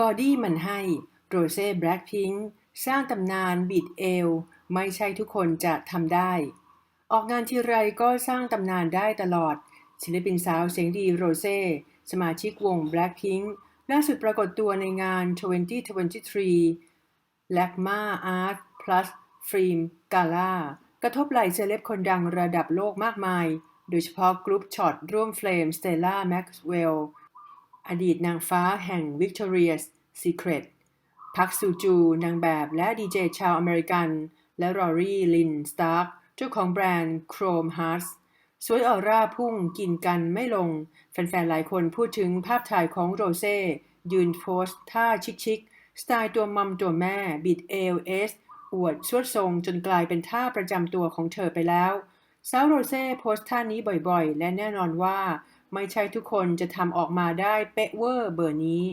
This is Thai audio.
บอดี้มันให้ โรเซ่แบล็ k พิงค์สร้างตำนานบิดเอว ไม่ใช่ทุกคนจะทำได้ ออกงานทีไรก็สร้างตำนานได้ตลอด ศิลปินสาวเสียงดีโรเซ่สมาชิกวง Blackpink ล่าสุดปรากฏตัวในงาน 2023 l a c m a Art Plus Film Gala กระทบไหล่เซเลบคนดังระดับโลกมากมาย โดยเฉพาะกรุ๊ปช็อตร่วมเฟรมสเตลล่าแม็กซ์เวลล์ อดีตนางฟ้าแห่ง Victoria's Secret พักซูจู นางแบบและดีเจชาวอเมริกัน และรอรี่ลินสตาร์กเจ้าของแบรนด์ Chrome Hearts สวยออร่าพุ่งกินกันไม่ลง แฟนๆ หลายคนพูดถึงภาพถ่ายของโรเซ่ ยืนโพสท่าชิคๆ สไตล์ตัวมัมตัวแม่ บิดเอลเอส อวดสวดทรงจนกลายเป็นท่าประจำตัวของเธอไปแล้ว สาวโรเซ่โพสท่านี้บ่อยๆ และแน่นอนว่า ไม่ใช่ทุกคนจะทำออกมาได้เป๊ะเวอร์เบอร์นี้